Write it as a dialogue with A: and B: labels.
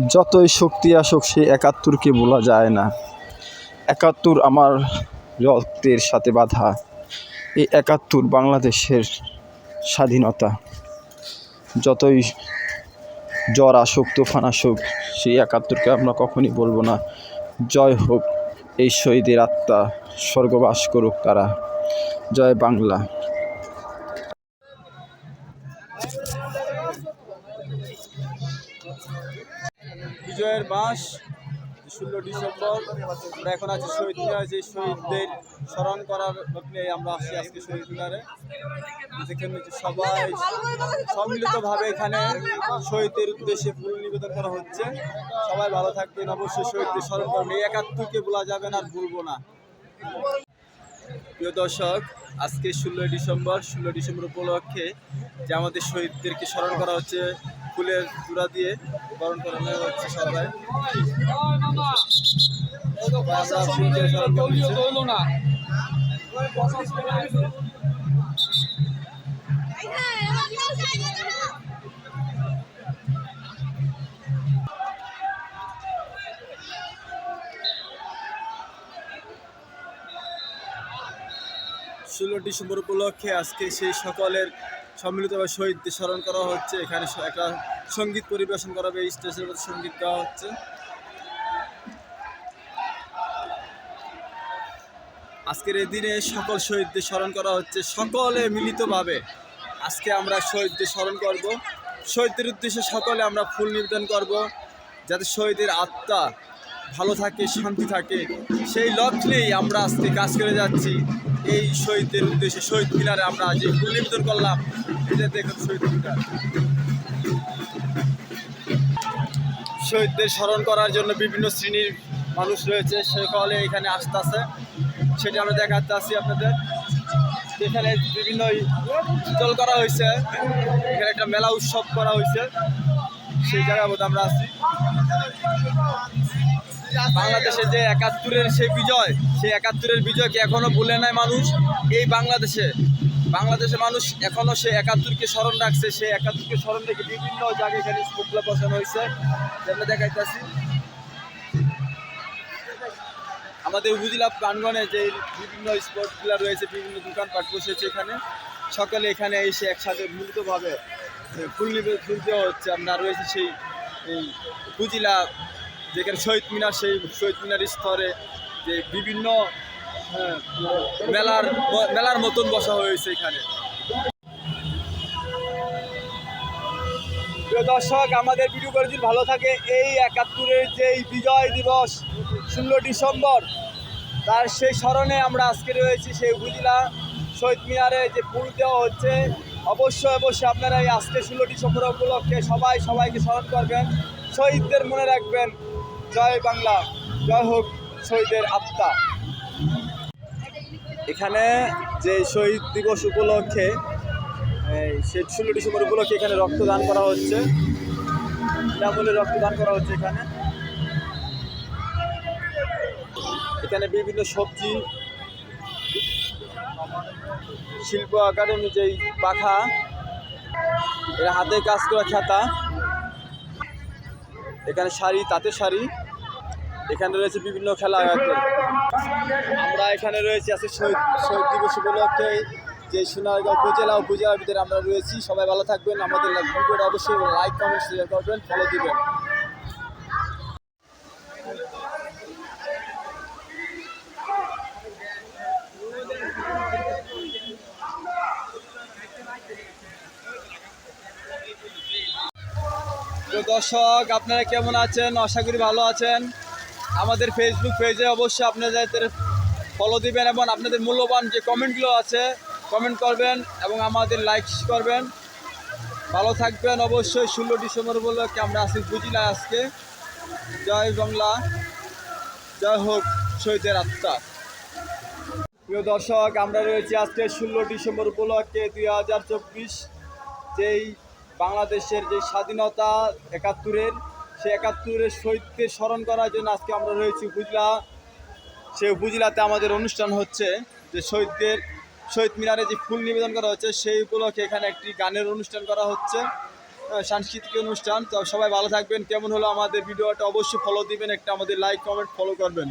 A: যতই শক্তি আসুক সেই একাত্তরকে বলা যায় না। একাত্তর আমার রক্তের সাথে বাঁধা। এই একাত্তর বাংলাদেশের স্বাধীনতা। যতই জ্বর আসুক, তুফান আসুক, সেই একাত্তরকে আমরা কখনই বলব না। জয় হোক এই শহীদের আত্মা, স্বর্গবাস করুক তারা। জয় বাংলা।
B: বিজয়ের মাস ষোলো ডিসেম্বর। আমরা এখন আছি শহীদ মিনার, যে শহীদদের স্মরণ করার লগ্নে আমরা আসছি আজকে শহীদ মিনারে। যেখানে সবাই সম্মিলিতভাবে এখানে শহীদদের উদ্দেশ্যে ফুল নিবেদন করা হচ্ছে। সবাই ভালো থাকবেন, অবশ্যই শহীদদের স্মরণ করবেন। এই একাত্তরকে বলা যাবে না, আর ভুলবো না। প্রিয় দর্শক, আজকে ষোলোই ডিসেম্বর ষোলো ডিসেম্বর উপলক্ষে যে আমাদের শহীদদেরকে স্মরণ করা হচ্ছে ফুলের চূড়া দিয়ে বরণ করানো হচ্ছে সবাই। ষোলো ডিসেম্বর উপলক্ষে আজকে সেই সকলের সম্মিলিতভাবে শহীদদের স্মরণ করা হচ্ছে। এখানে একটা সংগীত পরিবেশন করা হবে স্টেজের মধ্যে সংগীত গাওয়া হচ্ছে। আজকের এই দিনে সকল শহীদদের স্মরণ করা হচ্ছে। সকলে মিলিতভাবে আজকে আমরা শহীদদের স্মরণ করব। শহীদদের উদ্দেশ্যে সকলে আমরা ফুল নিবেদন করব, যাতে শহীদের আত্মা ভালো থাকে, শান্তি থাকে। সেই লক্ষ্যেই আমরা আজকে কাজ করে যাচ্ছি। এই শহীদদের উদ্দেশ্যে, শহীদ মিনারে আমরা যে ফুল করলাম। এটা দেখুন শহীদ মিনার। শহীদদের স্মরণ করার জন্য বিভিন্ন শ্রেণির মানুষ রয়েছে, সকলে এখানে আসতেছে। সেটা আমরা দেখাতে আসছি আপনাদের। এখানে বিভিন্ন শীতল করা হয়েছে। এখানে একটা মেলা উৎসব করা হয়েছে। সেই জায়গার মধ্যে আমরা আছি। বাংলাদেশে যে একাত্তরের সেই বিজয়, সেই একাত্তরের বিজয়কে এখনও ভুলে নাই মানুষ। এই বাংলাদেশে, বাংলাদেশের মানুষ এখনও সে একাত্তরকে স্মরণ রাখছে সেই একাত্তরকে স্মরণ রেখে বিভিন্ন জায়গায় এখানে স্কুলগুলো বসানো হয়েছে। যেগুলো দেখাইতেছি। আমাদের উপজেলা প্রাঙ্গণে যে বিভিন্ন স্পটগুলো রয়েছে, বিভিন্ন দোকানপাট বসেছে এখানে। সকালে এখানে এসে একসাথে মিলিতভাবে ফুল নিবে ফুল দেওয়া হচ্ছে। আমরা রয়েছে সেই উপজেলা যেখানে শহীদ মিনার সেই শহীদ মিনার স্তরে যে বিভিন্ন হ্যাঁ, মেলার মেলার মতন বসা হয়েছে এখানে। দর্শক আমাদের ভিডিও করে ভালো থাকে এই একাত্তরের যেই বিজয় দিবস ষোলো ডিসেম্বর তার সেই স্মরণে আমরা আজকে রয়েছি সেই উপজেলা শহীদ মিনারে যে ফুল দেওয়া হচ্ছে অবশ্যই অবশ্যই আপনারা এই আজকে ষোলো ডিসেম্বর উপলক্ষে সবাই সবাইকে স্মরণ করবেন শহীদদের মনে রাখবেন। জয় বাংলা। জয় হোক শহীদের আত্মা। এখানে যে শহীদ দিবস উপলক্ষে সেই ষোলো ডিসেম্বর উপলক্ষে এখানে রক্তদান করা হচ্ছে। বিনামূল্যে রক্তদান করা হচ্ছে এখানে। এখানে বিভিন্ন সবজি, শিল্প একাডেমি যেই পাখা, এরা হাতে কাজ করা খাতা। এখানে শাড়ি, তাঁতের শাড়ি। এখানে রয়েছে বিভিন্ন খেলা আমরা এখানে রয়েছি আজকে শহীদ শহীদ দিবস উপলক্ষে যে সোনারগাঁও উপজেলা উপজেলার ভিতরে আমরা রয়েছি। সবাই ভালো থাকবেন। আমাদের ভিডিওটা অবশ্যই লাইক কমেন্ট শেয়ার করবেন। ফলো দিবেন। দর্শক, আপনারা কেমন আছেন? আশা করি ভালো আছেন। আমাদের ফেসবুক পেজে অবশ্যই আপনাদের ফলো দিবেন এবং আপনাদের মূল্যবান যে কমেন্টগুলো আছে কমেন্ট করবেন এবং আমাদের লাইক করবেন। ভালো থাকবেন অবশ্যই ষোলো ডিসেম্বর উপলক্ষে। আমরা আসি বুঝিলা আজকে। জয় বাংলা, জয় হোক শহীদের আত্মা। প্রিয় দর্শক, আমরা রয়েছি আজকে ষোলো ডিসেম্বর উপলক্ষে দুই হাজার চব্বিশ। যেই বাংলাদেশের যে স্বাধীনতা একাত্তরের সেই একাত্তরের শহীদকে স্মরণ করার জন্য আজকে আমরা রয়েছি উপজেলা। সে উপজেলাতে আমাদের অনুষ্ঠান হচ্ছে যে শহীদদের শহীদ মিনারে যে ফুল নিবেদন করা হচ্ছে, সেই উপলক্ষে এখানে একটি গানের অনুষ্ঠান করা হচ্ছে সাংস্কৃতিক অনুষ্ঠান। তো সবাই ভালো থাকবেন। কেমন হলো আমাদের ভিডিওটা অবশ্যই ফলো দিবেন, একটা আমাদের লাইক কমেন্ট ফলো করবেন।